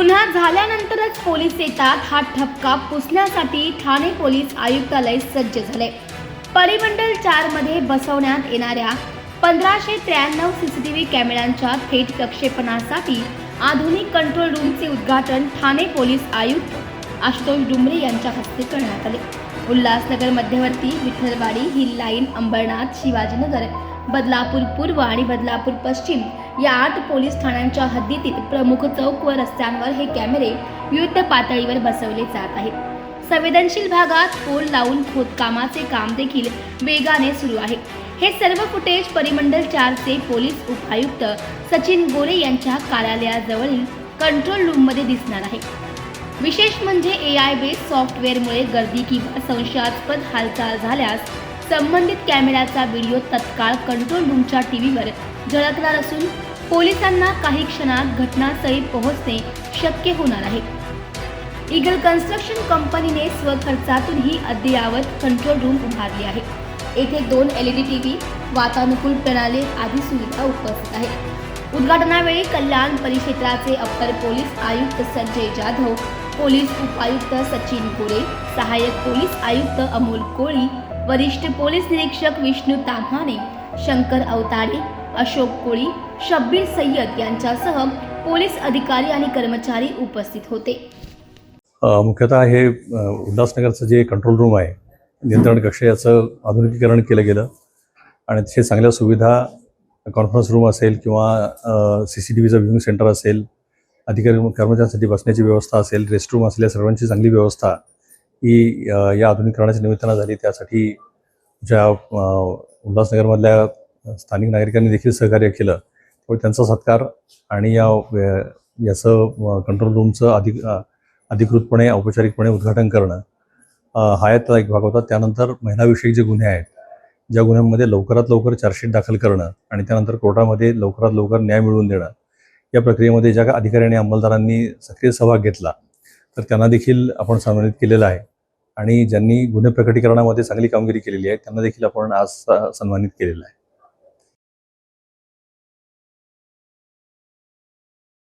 गुन्हा झाल्यानंतरच पोलीस येतात. हा ठपका पुसण्यासाठी ठाणे पोलीस आयुक्तालय सज्ज झाले. परिमंडल चारमध्ये बसवण्यात येणाऱ्या पंधराशे त्र्याण्णव सीसीटीव्ही कॅमेऱ्यांच्या थेट प्रक्षेपणासाठी आधुनिक कंट्रोल रूमचे उद्घाटन ठाणे पोलीस आयुक्त आशुतोष डुमरे यांच्या हस्ते करण्यात आले. उल्हासनगर मध्यवर्ती विठ्ठलवाडी हिल लाईन अंबरनाथ शिवाजीनगर बदलापूर पूर्व आणि बदलापूर पश्चिम या आठ पोलीस ठाण्यांच्या हद्दीतील प्रमुख चौक व रस्त्यांवर हे कॅमेरे युद्ध पातळीवर बसवले जात आहेत. संवेदनशील भागात पोल लावून खोदकामाचे काम देखील वेगाने सुरू आहे. हे सर्व फुटेज परिमंडल चारचे पोलीस उपायुक्त सचिन गोरे यांच्या कार्यालयाजवळील कंट्रोल रूममध्ये दिसणार आहे. विशेष म्हणजे ए आय बेस सॉफ्टवेअरमुळे गर्दी किंवा संशयास्पद हालचाल झाल्यास संबंधित कॅमेऱ्याचा व्हिडिओ तत्काळ कंट्रोल रूमच्या टीव्हीवर झळकणार असून पोलिसांना काही क्षणात घटनास्थळी पोहोचणे शक्य होणार आहे. इगल कन्स्ट्रक्शन कंपनीने स्वखर्चातून ही अद्ययावत कंट्रोल रूम उभारली आहे. येथे दोन L E D T V वातानुकूल प्रणाली आदी सुविधा उपस्थित आहेत. उद्घाटनावेळी कल्याण परिक्षेत्राचे अप्पर पोलीस आयुक्त संजय जाधव पोलीस उपायुक्त सचिन गोरे सहाय्यक पोलीस आयुक्त अमोल कोळी वरिष्ठ पोलीस निरीक्षक विष्णू ताम्हाणे शंकर अवताडे अशोक कोळी शब्बीर सय्यद यांच्यासह पोलीस अधिकारी आणि कर्मचारी उपस्थित होते. मुख्यतः हे उल्हासनगरचं जे कंट्रोल रूम आहे नियंत्रण कक्ष याचं आधुनिकीकरण केलं गेलं. आणि तिथे चांगल्या सुविधा कॉन्फरन्स रूम असेल किंवा सी सी टी व्हीचं व्ह्यूइंग सेंटर असेल अधिकारी कर्मचाऱ्यांसाठी बसण्याची व्यवस्था असेल रेस्टरूम असेल या सर्वांची चांगली व्यवस्था ही या आधुनिकरणाच्या निमित्तानं झाली. त्यासाठी ज्या उल्हासनगरमधल्या स्थानिक नागरिकांनी देखील सहकार्य केलं त्यामुळे त्यांचा सत्कार आणि या याचं कंट्रोल रूमचं अधिक अधिकृतपणे औपचारिकपणे उद्घाटन करणं हा यातला एक भाग होता. त्यानंतर महिलाविषयक जे गुन्हे आहेत ज्या गुन्ह्यांमध्ये लवकरात लवकर चार्जशीट दाखल करणं आणि त्यानंतर कोर्टामध्ये लवकरात लवकर न्याय मिळवून देणं या प्रक्रियेमध्ये ज्या अधिकारी आणि अंमलदारांनी सक्रिय सहभाग घेतला तर त्यांना देखील आपण सन्मानित केलेलं आहे. आणि ज्यांनी गुन्हे प्रकटीकरणामध्ये चांगली कामगिरी केलेली आहे त्यांना देखील आपण आज स- सन्मानित केलेलं आहे.